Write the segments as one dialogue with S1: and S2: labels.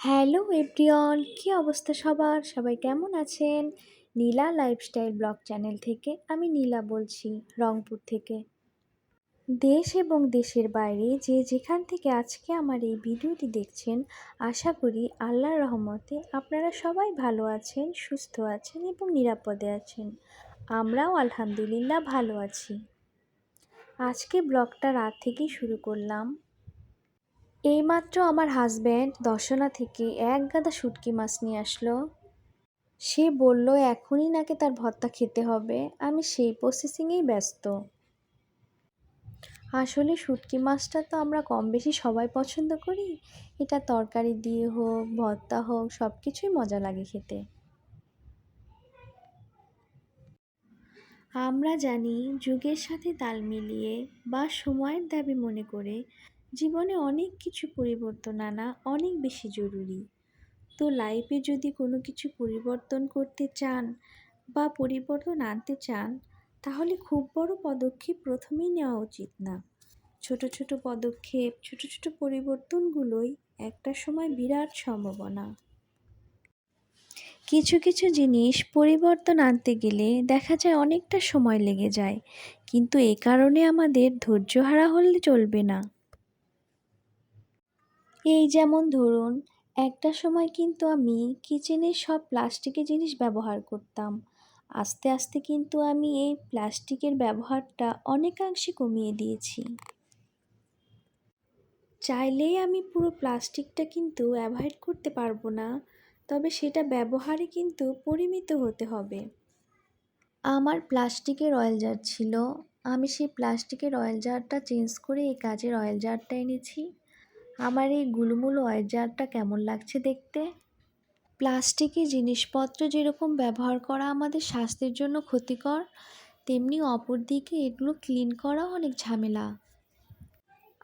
S1: Hello everyone, কী অবস্থা সবার? সবাই কেমন আছেন? নীলা লাইফস্টাইল ব্লগ চ্যানেল থেকে আমি নীলা বলছি, রংপুর থেকে। দেশ এবং দেশের বাইরে যে যেখান থেকে আজকে আমার এই ভিডিওটি দেখছেন, আশা করি আল্লাহর রহমতে আপনারা সবাই ভালো আছেন, সুস্থ আছেন এবং নিরাপদে আছেন। আমরাও আলহামদুলিল্লাহ ভালো আছি। আজকে ব্লগটা রাত থেকেই শুরু করলাম। এইমাত্র আমার হাজব্যান্ড দর্শনা থেকে এক গাদা শুটকি মাছ নিয়ে আসলো। সে বলল, এখনই নাকি তার ভর্তা খেতে হবে। আমি সেই প্রসেসিংয়েই ব্যস্ত। আসলে শুটকি মাছটা তো আমরা কম বেশি সবাই পছন্দ করি। এটা তরকারি দিয়ে হোক, ভর্তা হোক সব কিছুই মজা লাগে খেতে। আমরা জানি যুগের সাথে তাল মিলিয়ে বা সময়ের দাবি মনে করে জীবনে অনেক কিছু পরিবর্তন আনা অনেক বেশি জরুরি। তো লাইফে যদি কোনো কিছু পরিবর্তন করতে চান বা পরিবর্তন আনতে চান, তাহলে খুব বড় পদক্ষেপ প্রথমেই নেওয়া উচিত না। ছোট ছোট পদক্ষেপ, ছোট ছোট পরিবর্তনগুলোই একটা সময় বিরাট সম্ভাবনা। কিছু কিছু জিনিস পরিবর্তন আনতে গেলে দেখা যায় অনেকটা সময় লেগে যায়, কিন্তু এ কারণে আমাদের ধৈর্য হারা হলে চলবে না। এই যেমন ধরুন, একটা সময় কিন্তু আমি কিচেনের সব প্লাস্টিকের জিনিস ব্যবহার করতাম। আস্তে আস্তে কিন্তু আমি এই প্লাস্টিকের ব্যবহারটা অনেকাংশে কমিয়ে দিয়েছি। চাইলেই আমি পুরো প্লাস্টিকটা কিন্তু অ্যাভয়েড করতে পারব না, তবে সেটা ব্যবহারে কিন্তু পরিমিত হতে হবে। আমার প্লাস্টিকের অয়েল জার ছিল। আমি সেই প্লাস্টিকের অয়েল জারটা চেঞ্জ করে এই কাজের অয়েল জারটা এনেছি। আমার এই গুলুমুলু অয়েল জারটা কেমন লাগছে দেখতে? প্লাস্টিকের জিনিসপত্র যেরকম ব্যবহার করা আমাদের স্বাস্থ্যের জন্য ক্ষতিকর, তেমনি অপরদিকে এগুলো ক্লিন করাও অনেক ঝামেলা।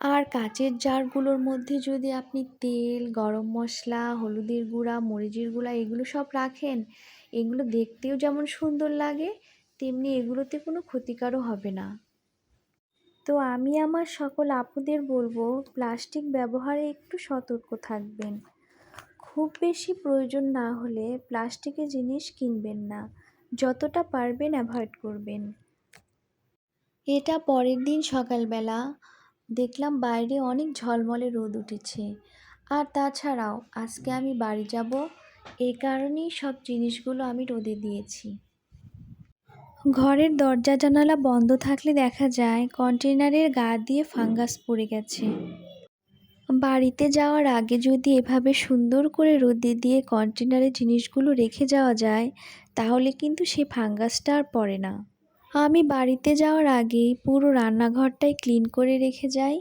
S1: আর কাচের জারগুলোর মধ্যে যদি আপনি তেল, গরম মশলা, হলুদের গুঁড়া, মরিচের গুঁড়া এগুলো সব রাখেন, এগুলো দেখতেও যেমন সুন্দর লাগে, তেমনি এগুলোতে কোনো ক্ষতিকারও হবে না। তো আমি আমার সকল আপুদের বলব, প্লাস্টিক ব্যবহারে একটু সতর্ক থাকবেন। খুব বেশি প্রয়োজন না হলে প্লাস্টিকের জিনিস কিনবেন না, যতটা পারবেন অ্যাভয়েড করবেন। এটা পরের দিন সকালবেলা। দেখলাম বাইরে অনেক ঝলমলে রোদ উঠেছে। আর তাছাড়াও, আজকে আমি বাড়ি যাব, এই কারণেই সব জিনিসগুলো আমি রোদে দিয়েছি। ঘরের দরজা জানালা বন্ধ থাকলে দেখা যায় কন্টেনারের গা দিয়ে ফাঙ্গাস পড়ে গেছে। বাড়িতে যাওয়ার আগে যদি এভাবে সুন্দর করে রোদে দিয়ে কন্টেনারে জিনিসগুলো রেখে যাওয়া যায়, তাহলে কিন্তু সে ফাঙ্গাসটা আর পড়ে না। আমি বাড়িতে যাওয়ার আগেই পুরো রান্নাঘরটাই ক্লিন করে রেখে যাই।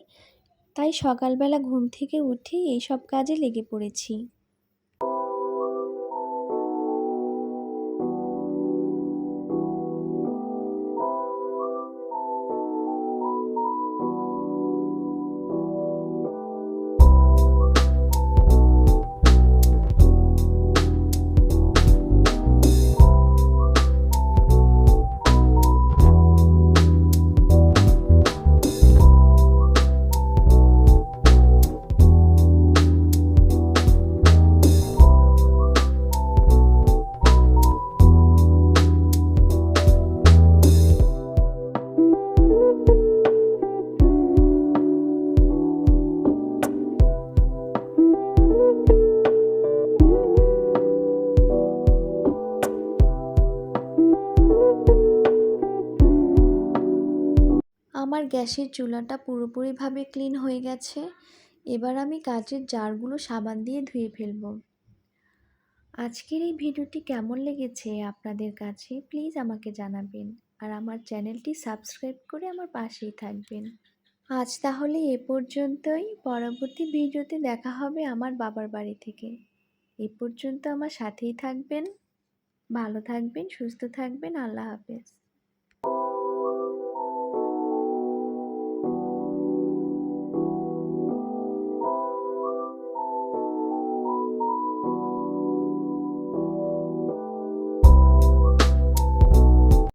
S1: তাই সকালবেলা ঘুম থেকে উঠেই এইসব কাজে লেগে পড়েছি। আমার গ্যাসের চুলাটা পুরোপুরিভাবে ক্লিন হয়ে গেছে, এবার আমি কাচের জারগুলো সাবান দিয়ে ধুয়ে ফেলব। আজকের এই ভিডিওটি কেমন লেগেছে আপনাদের কাছে প্লিজ আমাকে জানাবেন আর আমার চ্যানেলটি সাবস্ক্রাইব করে আমার পাশেই থাকবেন। আজ তাহলে এ পর্যন্তই, পরবর্তী ভিডিওতে দেখা হবে আমার বাবার বাড়ি থেকে। এ পর্যন্ত আমার সাথেই থাকবেন, ভালো থাকবেন, সুস্থ থাকবেন, আল্লাহ হাফেজ।